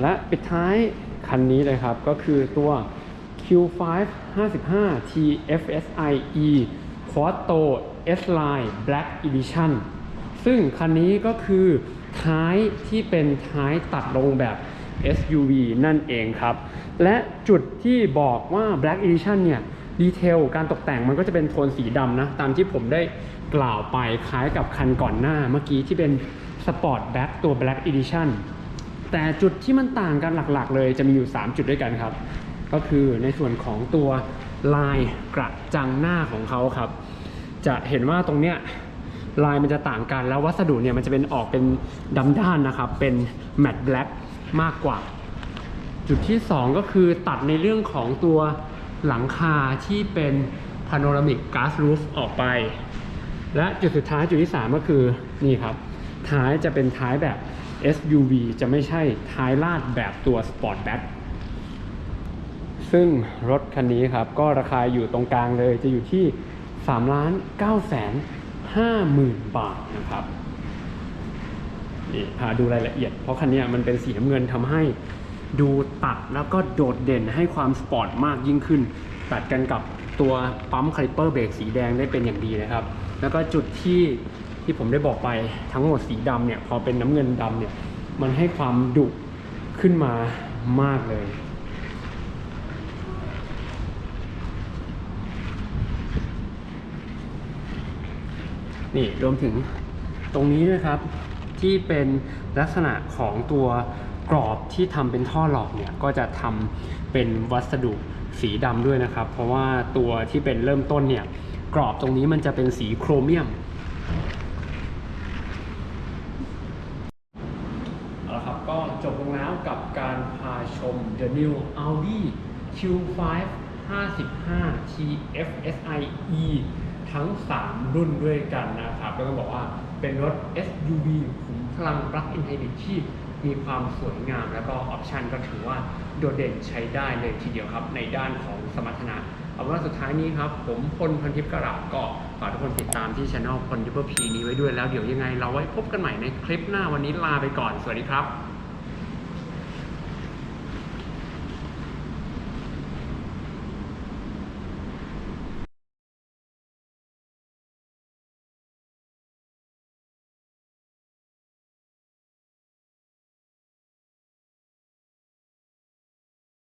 และปิดท้ายคันนี้เลยครับ ก็คือตัว Q5 55 TFSI E Quattro S Line Black Edition ซึ่งคันนี้ก็คือท้ายที่เป็นท้ายตัดลงแบบ SUV นั่นเองครับ และจุดที่บอกว่า Black Edition เนี่ยดีเทลการตกแต่งมันก็จะเป็นโทนสีดำนะ ตามที่ผมได้กล่าวไปคล้ายกับคันก่อนหน้าเมื่อกี้ที่เป็น Sport Black ตัว Black Edition แต่จุดที่มันต่างกันหลักๆ เลยจะมีอยู่ 3 จุดด้วยกันครับ ก็คือในส่วนของตัวลายกระจังหน้าของเขาครับ จะเห็นว่าตรงเนี้ยลายมันจะต่างกันแล้ววัสดุเนี่ยมันจะเป็นออกเป็นดำด้านนะครับ เป็นแมตต์แบล็กมากกว่า จุดที่ 2 ก็คือตัดในเรื่องของตัวหลังคาที่เป็น panoramic glass roof ออกไป และจุดสุดท้ายจุดที่ 3 ก็คือนี่ครับ ท้ายจะเป็นท้ายแบบ SUV จะไม่ใช่ท้ายลาดแบบตัว Sportback ซึ่งรถคันนี้ครับ ก็ราคาอยู่ตรงกลางเลยจะอยู่ที่3ล้าน9แสน5หมื่นบาทนะครับนี่พาดูรายละเอียด เพราะคันนี้มันเป็นสีน้ำเงินทำให้ดูตัดแล้วก็โดดเด่นให้ความสปอร์ตมากยิ่งขึ้น ตัดกันกับตัวปั๊มคาลิปเปอร์เบรกสีแดงได้เป็นอย่างดีนะครับ แล้วก็จุดที่ ที่ผมได้บอกไปทั้งหมดสีดำเนี่ยพอเป็นน้ำเงินดำเนี่ยมันให้ความดุขึ้นมามากเลย นี่รวมถึงตรงนี้ด้วยครับ ที่เป็นลักษณะของตัวกรอบที่ทำเป็นท่อหลอกเนี่ยก็จะทำเป็นวัสดุสีดำด้วยนะครับ เพราะว่าตัวที่เป็นเริ่มต้นเนี่ยกรอบตรงนี้มันจะเป็นสีโครเมียม เอาละครับ ก็จบลงแล้วกับการพาชม The New Audi Q5 55 TFSI E ทั้ง 3 รุ่นด้วยกันนะครับ แล้วก็บอกว่าเป็นรถ SUV ขุมพลัง Plug-in Hybrid ที่มีความสวยงาม แล้วก็ออปชันก็ถือว่าโดดเด่นใช้ได้เลยทีเดียวครับ ในด้านของสมรรถนะเอาว่าสุดท้ายนี้ครับ ผมพลพันทิพย์กระราก็ฝากทุกคนติดตามที่ช anel พลทิพย์พีนี้ไว้ด้วยแล้วเดี๋ยวยังไงเราไว้พบกันใหม่ในคลิปหน้าวันนี้ลาไปก่อน สวัสดีครับ